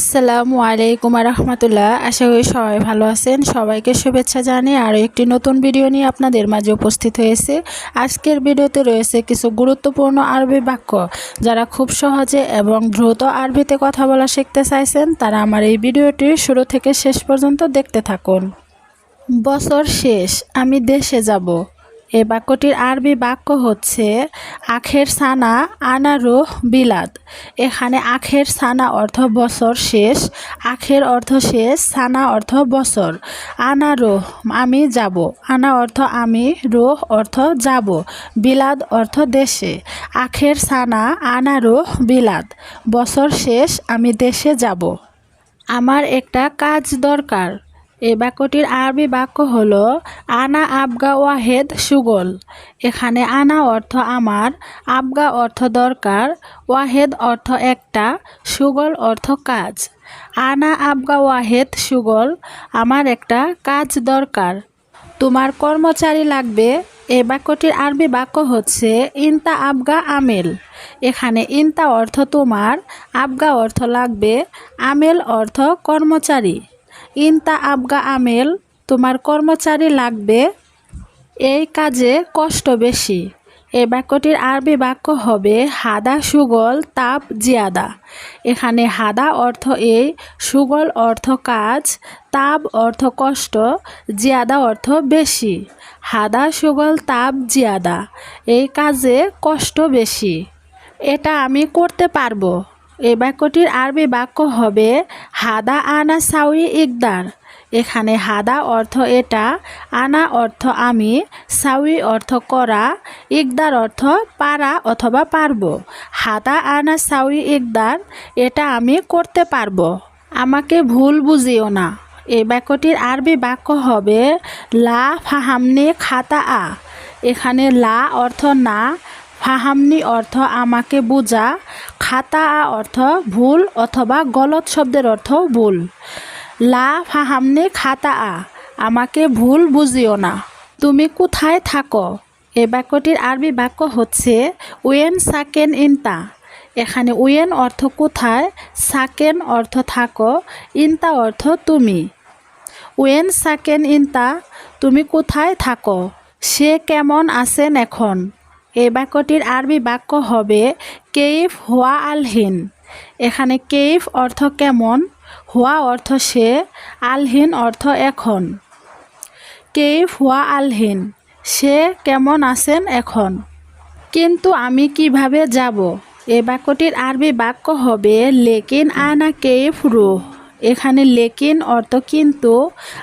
আসসালামু আলাইকুম রহমতুল্লাহ আশা করি সবাই ভালো আছেন। সবাইকে শুভেচ্ছা জানিয়ে আরও একটি নতুন ভিডিও নিয়ে আপনাদের মাঝে উপস্থিত হয়েছে। আজকের ভিডিওতে রয়েছে কিছু গুরুত্বপূর্ণ আরবি বাক্য। যারা খুব সহজে এবং দ্রুত আরবিতে কথা বলা শিখতে চাইছেন, তারা আমার এই ভিডিওটি শুরু থেকে শেষ পর্যন্ত দেখতে থাকুন। বছর শেষ, আমি দেশে যাব। এ বাক্যটির আরবি বাক্য হচ্ছে, আখের সানা আনারুহ বিলাদ। এখানে আখের সানা অর্থ বছর শেষ, আখের অর্থ শেষ, সানা অর্থ বছর। আনারোহ আমি যাব, আনা অর্থ আমি রোহ অর্থ যাব, বিলাদ অর্থ দেশে। আখের সানা আনারোহ বিলাদ, বছর শেষ আমি দেশে যাব। আমার একটা কাজ দরকার। এই বাক্যটির আরবি বাক্য হলো, আনা আবগা ওয়াহেদ সুগল। এখানে আনা অর্থ আমার আবগা অর্থ দরকার ওয়াহেদ অর্থ একটা সুগল অর্থ কাজ আনা আবগা ওয়াহেদ সুগল আমার একটা কাজ দরকার। তোমার কর্মচারী লাগবে। এই বাক্যটির আরবি বাক্য হচ্ছে, ইনতা আবগা আমেল। এখানে ইনতা অর্থ তোমার আবগা অর্থ লাগবে আমেল অর্থ কর্মচারী ইনতা আবগা আমেল, তোমার কর্মচারী লাগবে। এই কাজে কষ্ট বেশি। এই বাক্যটির আরবি বাক্য হবে হাদা সুগল তাপ জিয়াদা। এখানে হাদা অর্থ এই, সুগল অর্থ কাজ, তাপ অর্থ কষ্ট, জিয়াদা অর্থ বেশি। হাদা সুগল তাপ জিয়াদা। এই কাজে কষ্ট বেশি। এটা আমি করতে পারব। এই বাক্যটির আরবি বাক্য হবে, হাদা আনা সাউই ইকদার। এখানে হাদা অর্থ এটা, আনা অর্থ আমি, সাউই অর্থ করা, ইকদার অর্থ পারা অথবা পারব। হাদা আনা সাউই ইকদার এটা আমি করতে পারব। আমাকে ভুল বুঝিও না। এই বাক্যটির আরবি বাক্য হবে, লা ফাহামনে খাতা আ এখানে লা অর্থ না ফাহামনি অর্থ আমাকে বোঝা, খাতা আ অর্থ ভুল অথবা গলত শব্দের অর্থ ভুল। লা ফাহামনি খাতা আ, আমাকে ভুল বুঝিও না। তুমি কোথায় থাকো? এই বাক্যটির আরবি বাক্য হচ্ছে ওয়েন সাকেন ইনতা। এখানে ওয়েন অর্থ কোথায়, সাকেন অর্থ থাকো, ইনতা অর্থ তুমি। ওয়েন সাকেন ইনতা, তুমি কোথায় থাকো? সে কেমন আছেন এখন? এই বাক্যটির আরবি বাক্য হবে কেইফ হোয়া আলহিন এখানে কেইফ অর্থ কেমন, হোয়া অর্থ সে আলহিন অর্থ এখন। কেইফ হোয়া আলহিন সে কেমন আছেন এখন। কিন্তু আমি কীভাবে যাব? এ বাক্যটির আরবি বাক্য হবে লেকিন আনা কেইফ রুহ। এখানে লেকিন অর্থ কিন্তু,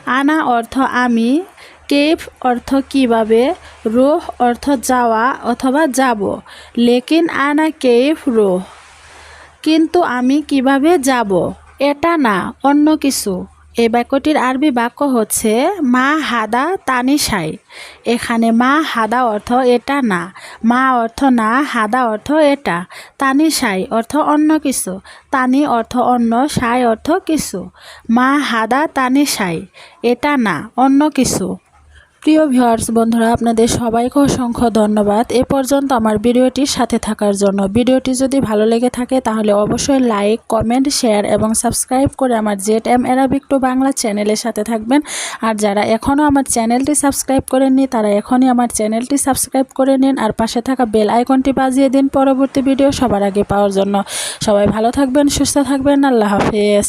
আনা অর্থ আমি কেফ অর্থ কীভাবে? রোহ অর্থ যাওয়া অথবা যাব। লেকিন আনা কেফ রোহ। কিন্তু আমি কীভাবে যাব? এটা না, অন্য কিছু। এই বাক্যটির আরবি বাক্য হচ্ছে, মা হাদা তানিশাই এখানে মা হাদা অর্থ এটা না, মা অর্থ না, হাদা অর্থ এটা। তানিশাই অর্থ অন্য কিছু, তানি অর্থ অন্য সাই অর্থ কিছু। মা হাদা তানিশাই এটা না, অন্য কিছু। প্রিয় ভিউয়ার্স, বন্ধুরা, আপনাদের সবাইকে অসংখ্য ধন্যবাদ। এ পর্যন্ত আমার ভিডিওটির সাথে থাকার জন্য। ভিডিওটি যদি ভালো লেগে থাকে, তাহলে অবশ্যই লাইক, কমেন্ট, শেয়ার এবং সাবস্ক্রাইব করে আমার jet M Arabic to Bangla চ্যানেলের সাথে থাকবেন। আর যারা এখনও আমার চ্যানেলটি সাবস্ক্রাইব করেননি, তারা এখনই আমার চ্যানেলটি সাবস্ক্রাইব করে নিন আর পাশে থাকা বেল আইকনটি বাজিয়ে দিন পরবর্তী ভিডিও সবার আগে পাওয়ার জন্য। সবাই ভালো থাকবেন, সুস্থ থাকবেন। আল্লাহ হাফেজ।